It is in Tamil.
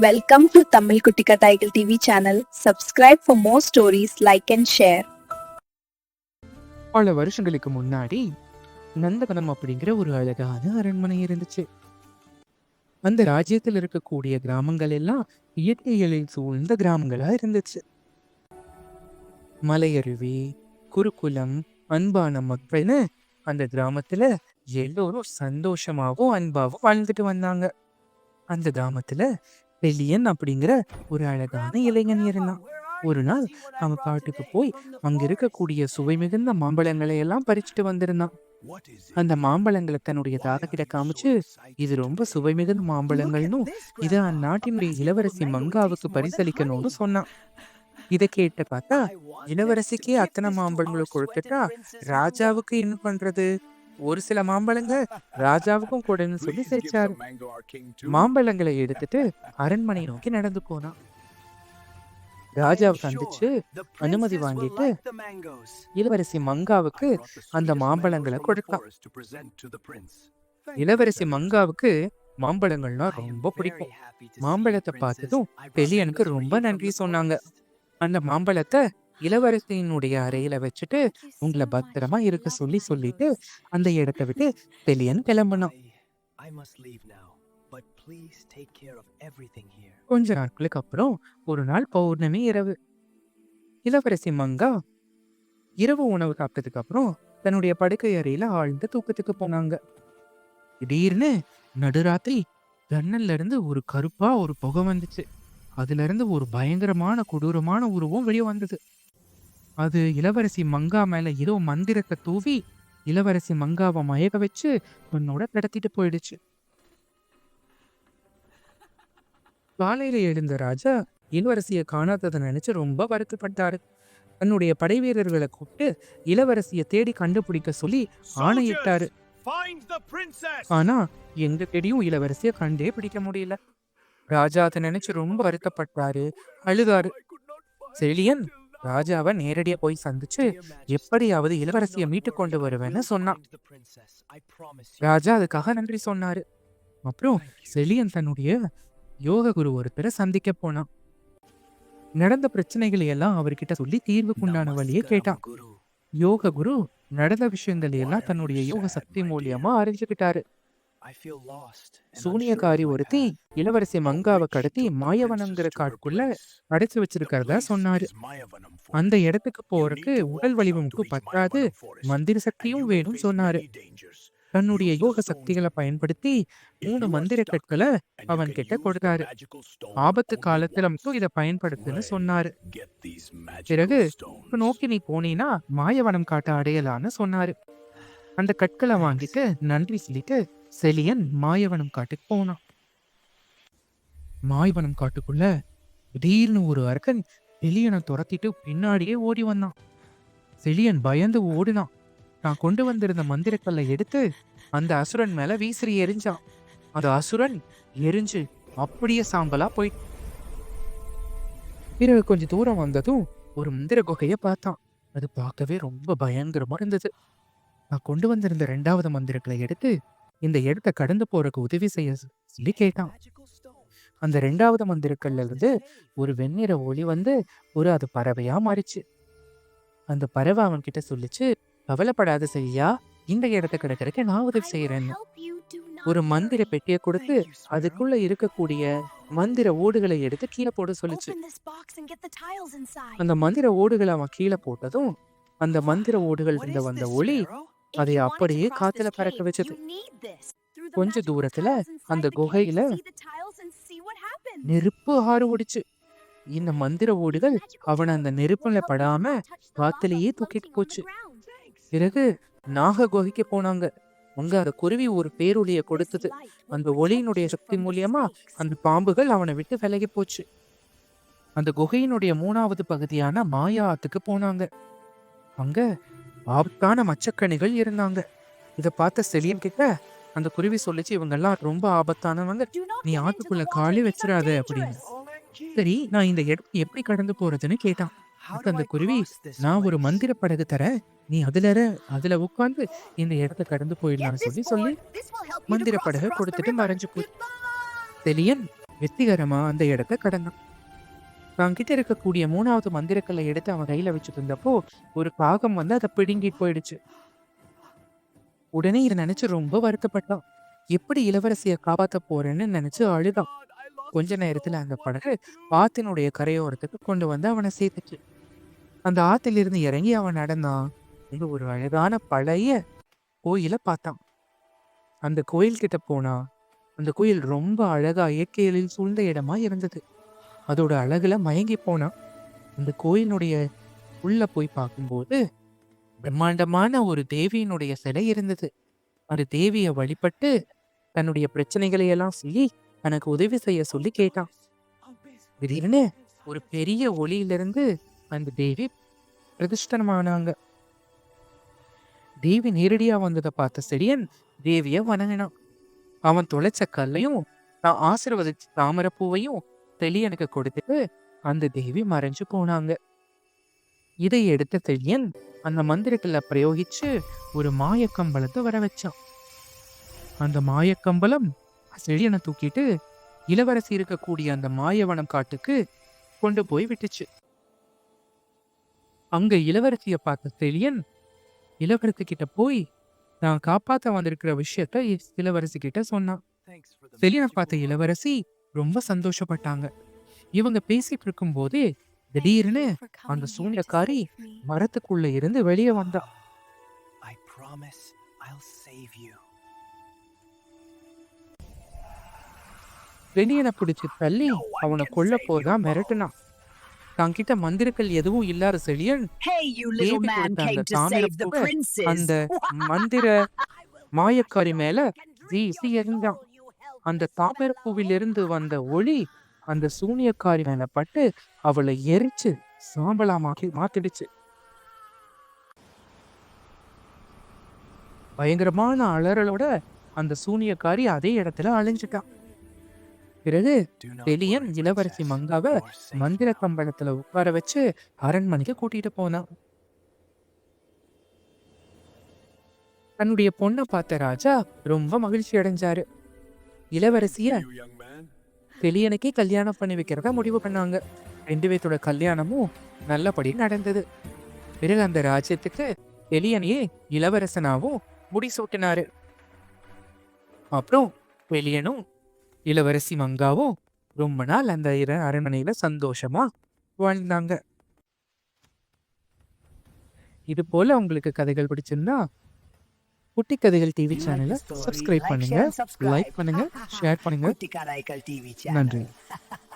Welcome to Tamil Kutti Title TV channel subscribe for more stories like and share பல வருஷங்களுக்கு முன்னாடி நந்தவனம் அப்படிங்கிற ஒரு அழகான அரண்மனை இருந்துச்சு. அந்த ராஜ்யத்தில் இருக்கக்கூடிய கிராமங்கள் எல்லாம் இயற்கைகளில் சூழ்ந்த கிராமங்களா இருந்துச்சு. மலையருவி குருகுலம் அன்பான மக்கள்னு அந்த கிராமத்துல எல்லோரும் சந்தோஷமாவும் அன்பாவும் வாழ்ந்துட்டு வந்தாங்க. அந்த கிராமத்துல பெல்லியன் அப்படிங்கிற ஒரு அழகான இளைஞன் இருந்தான் ஒரு நாள் அவன் காட்டுக்கு போய் அங்க இருக்கக்கூடிய சுவை மிகுந்த மாம்பழங்களை எல்லாம் பறிச்சுட்டு வந்திருந்தான். அந்த மாம்பழங்களை தன்னுடைய தாதகிட்ட காமிச்சு இது ரொம்ப சுவை மிகுந்த மாம்பழங்கள்னும் இதை அந்நாட்டினுடைய இளவரசி மங்காவுக்கு பரிசளிக்கணும்னு சொன்னான். இதை கேட்ட பார்த்தா இளவரசிக்கே அத்தனை மாம்பழங்களை கொடுத்துட்டா ராஜாவுக்கு என்ன பண்றது? ஒரு சில மாம்பழங்கள் ராஜாவுக்கும் கூடன்னு சொல்லி சிரிச்சாரு. மாம்பழங்களை எடுத்துட்டு அரண்மனை நோக்கி நடந்து போனான். ராஜாவை சந்திச்சு அனுமதி வாங்கிட்டு இளவரசி மங்காவுக்கு அந்த மாம்பழங்களை கொடுத்தான். இளவரசி மங்காவுக்கு மாம்பழங்கள்னா ரொம்ப பிடிக்கும். மாம்பழத்தை பார்த்ததும் பெலியனுக்கு ரொம்ப நன்றி சொன்னாங்க. அந்த மாம்பழத்தை இளவரசியினுடைய அறையில வச்சுட்டு உங்களை பத்திரமா இருக்க சொல்லி சொல்லிட்டு அந்த இடத்தை விட்டு everything here. கொஞ்ச நாட்களுக்கு அப்புறம் ஒரு நாள் பௌர்ணமி இரவு. இளவரசி மங்கா இரவு உணவு சாப்பிட்டதுக்கு அப்புறம் தன்னுடைய படுக்கை அறையில ஆழ்ந்த தூக்கத்துக்கு போனாங்க. திடீர்னு நடுராத்திரி ஜன்னல்ல இருந்து ஒரு கருப்பா ஒரு புகை வந்துச்சு. அதுல இருந்து ஒரு பயங்கரமான கொடூரமான உருவம் வெளியே வந்தது. அது இளவரசி மங்கா மேல ஏதோ மந்திரத்தை தூவி இளவரசி மங்காவை மயக்க வச்சு உன்னோட கடத்திட்டு போயிடுச்சு. காலையில எழுந்த ராஜா இளவரசியை காணாததை நினைச்சு ரொம்ப வருத்தப்பட்டாரு. தன்னுடைய படை வீரர்களை கூப்பிட்டு இளவரசியை தேடி கண்டுபிடிக்க சொல்லி ஆணையிட்டாரு. ஆனா எங்க தேடியும் இளவரசியை கண்டே பிடிக்க முடியல. ராஜா அதை நினைச்சு ரொம்ப வருத்தப்பட்டாரு அழுதாரு. செழியன் ராஜாவை நேரடியா போய் சந்திச்சு எப்படியாவது இளவரசியை மீட்டு கொண்டு வருவேன்னு சொன்னான். ராஜா அதுக்காக நன்றி சொன்னாரு அப்புறம் செழியன் தன்னுடைய யோக குரு ஒருத்தரை சந்திக்க போனான் நடந்த பிரச்சனைகளை எல்லாம் அவர்கிட்ட சொல்லி தீர்வுக்குண்டான வழியை கேட்டான். யோக குரு நடந்த விஷயங்களை எல்லாம் தன்னுடைய யோக சக்தி மூலியமா அறிஞ்சுக்கிட்டாரு சூனியக்காரி ஒருத்தி. இளவரசி மங்காவை கடத்தி மாயவனம்ங்கிற காட்டுக்குள்ள அடைச்சு வச்சிருக்கிறதா சொன்னாரு. அந்த இடத்துக்கு போறதுக்கு உடல் வலிவமுக்கு பத்தாது மந்திர சக்தியும் வேணும் சொன்னாரு. தன்னுடைய யோக சக்திகளை பயன்படுத்தி மூணு மந்திர கற்களை அவன் கிட்ட கொடுத்தாரு. ஆபத்து காலத்துல மட்டும் இதை பயன்படுத்துன்னு சொன்னாரு. பிறகு நோக்கி நீ போனீனா மாயவனம் காட்ட அடையலான்னு சொன்னாரு. அந்த கற்களை வாங்கிட்டு நன்றி சொல்லிட்டு செலியன் மாயவனம் காட்டுக்கு போனான். மாயவனம் காட்டுக்குள்ள திடீர்னு ஒரு அரக்கன் செலியனை துரத்திட்டு பின்னாடியே ஓடி வந்தான். செலியன் பயந்து ஓடினான். நான் கொண்டு வந்திருந்த மந்திரக்கல்லை எடுத்து அந்த அசுரன் மேல வீசிறி எரிஞ்சான். அந்த அசுரன் எரிஞ்சு அப்படியே சாம்பலா போய் பிறகு கொஞ்சம் தூரம் வந்ததும் ஒரு மந்திர குகையை பார்த்தான். அது பார்க்கவே ரொம்ப பயங்கரமா இருந்தது. நான் கொண்டு வந்திருந்த ரெண்டாவது மந்திரங்களை எடுத்து இந்த இடத்தை கடந்து போறதுக்கு உதவி செய்ய சொல்லி கேட்டான். அந்த ரெண்டாவது மந்திரக்கல்ல இருந்து ஒரு வெண்ணிற ஒளி வந்து ஒரு அது பறவையா மாறிச்சு. அந்த பறவை அவன் கிட்ட சொல்லிச்சு கவலைப்படாத செய்யா இந்த இடத்த கிடக்கிறதுக்கு நான் உதவி செய்யறேன்னு ஒரு மந்திர பெட்டியை கொடுத்து அதுக்குள்ள இருக்கக்கூடிய மந்திர ஓடுகளை எடுத்து கீழே போட சொல்லுச்சு. அந்த மந்திர ஓடுகளை அவன் கீழே போட்டதும் அந்த மந்திர ஓடுகள் இருந்த இருந்து வந்த ஒளி அதை அப்படியே காத்துல பறக்க வச்சது. கொஞ்ச தூரத்துல அந்த குகையில. நெருப்பு ஆறு ஓடிச்சு இந்த மந்திர ஓடுகள் அவனை அந்த நெருப்புல படாம காத்துலயே தூக்கிட்டு போச்சு. பிறகு நாக குகைக்கு போனாங்க அங்க அந்த குருவி ஒரு This கொடுத்தது அந்த ஒளியினுடைய சக்தி மூலியமா. அந்த பாம்புகள் அவனை விட்டு விலகி போச்சு அந்த குகையினுடைய மூணாவது பகுதியான மாயா ஆத்துக்கு போனாங்க அங்க ஆபத்தான மச்சக்கணிகள் இருந்தாங்க இத பார்த்த செலியன் கிட்ட அந்த குருவி சொல்லிச்சு இவங்க எல்லாம் ரொம்ப ஆபத்தானவங்க நீ ஆத்துக்குள்ள காலி வச்சிடாத அப்படின்னு dangerous. சரி நான் இந்த இடத்துக்கு எப்படி கடந்து போறதுன்னு கேட்டான் அந்த குருவி நான் ஒரு? மந்திர படகு தரேன் நீ அதுல அதுல உட்கார்ந்து இந்த இடத்த கடந்து போயிடலாம்னு சொல்லி சொல்லி மந்திர படகு கொடுத்துட்டு. மறைஞ்சு போய். செலியன் வெற்றிகரமா அந்த இடத்தை கடந்தான் தான் கிட்ட இருக்கக்கூடிய மூணாவது மந்திரக்கல்லை எடுத்து அவன் கையில வச்சுட்டு இருந்தப்போ ஒரு காகம் வந்து அதை பிடுங்கிட்டு போயிடுச்சு. உடனே இதை நினைச்சு ரொம்ப வருத்தப்பட்டான். எப்படி இளவரசியை காப்பாத்த போறேன்னு நினைச்சு அழுதான். கொஞ்ச நேரத்துல அந்த படகு ஆத்தினுடைய கரையோரத்துக்கு கொண்டு வந்து அவனை சேர்த்துச்சு. அந்த ஆத்திலிருந்து இறங்கி அவன் நடந்தான். இங்க ஒரு அழகான பழைய கோயிலை பார்த்தான். அந்த கோயில் கிட்ட போனா அந்த கோயில் ரொம்ப அழகா இயற்கையில் சூழ்ந்த இடமா இருந்தது. அதோட அழகுல மயங்கி போனான் அந்த கோயிலுடைய உள்ள போய் பார்க்கும்போது பிரம்மாண்டமான ஒரு தேவியினுடைய சிலை இருந்தது. அது தேவியை வழிபட்டு தன்னுடைய பிரச்சனைகளை எல்லாம் சொல்லி தனக்கு உதவி செய்ய சொல்லி கேட்டான். திடீர்னு ஒரு பெரிய ஒளியிலிருந்து அந்த தேவி பிரதிஷ்டனமானாங்க தேவி நேரடியா வந்ததை பார்த்த செடியன் தேவிய வணங்கினான். அவன் தொலைச்ச கல்லையும் நான் ஆசிர்வதிச்ச தாமரப்பூவையும் தெளியனுக்கு கொடுத்துட்டு அந்த தேவி மறைஞ்சு போனாங்க. இதை எடுத்த தெளியன் அந்த மந்திரத்துல பிரயோகிச்சு ஒரு மாயக்கம்பளத்தை வர வச்சான். அந்த மாயக்கம்பளம் செழியனை தூக்கிட்டு இளவரசி இருக்கக்கூடிய அந்த மாயவனம் காட்டுக்கு கொண்டு போய் விட்டுச்சு. அங்க இளவரசிய பார்த்த செழியன் இளவரசி கிட்ட போய் நான் காப்பாத்த வந்திருக்கிற விஷயத்த இளவரசி கிட்ட சொன்னான். Magic பார்த்த இளவரசி ரொம்ப சந்தோஷப்பட்டாங்க. இவங்க பேசிட்டு இருக்கும்போதே திடீர்னு அந்த சூனியக்காரி. மரத்துக்குள்ள இருந்து வெளியே வந்தா. I promise I'll save you. வெளியனை பிடிச்சு தள்ளி அவனை கொல்ல போதா மிரட்டுனான் தன்கிட்ட மந்திரங்கள் எதுவும் இல்லாத செழியன். அந்த மந்திர மாயக்காரி மேல வீசி எறிஞ்சான் அந்த தாமரப்பூவிலிருந்து வந்த ஒளி அந்த சூனியக்காரி மேல பட்டு அவளை எரிச்சு சாம்பலாமாக்கி மாத்திடுச்சு பயங்கரமான அலறலோட அந்த சூனியக்காரி அதே இடத்துல அழிஞ்சிட்டான் பிறகு worry, இளவரசி. மங்காவை மந்திர. கம்பளத்துல உட்கார வச்சு அரண்மனைக்கு கூட்டிட்டு போனான் தன்னுடைய பொண்ணை பார்த்த ராஜா ரொம்ப மகிழ்ச்சி அடைஞ்சாரு இளவரசிய. தெளியனுக்கே கல்யாணம் பண்ணி வைக்கிறத முடிவு பண்ணாங்க. ரெண்டு பேர்த்தோட கல்யாணமும் நல்லபடி நடந்தது. பிறகு அந்த ராஜ்யத்துக்கு தெளியனையே இளவரசனாவும் முடிசூட்டினாரு. அப்புறம் வெளியனும் இளவரசி மங்காவும் ரொம்ப நாள் அந்த இர அரண்மனையில சந்தோஷமா வாழ்ந்தாங்க. இது போல உங்களுக்கு கதைகள் பிடிச்சிருந்தா குட்டி கதைகள் டிவி சேனலை சப்ஸ்கிரைப் பண்ணுங்க லைக் பண்ணுங்க ஷேர் பண்ணுங்க. நன்றி.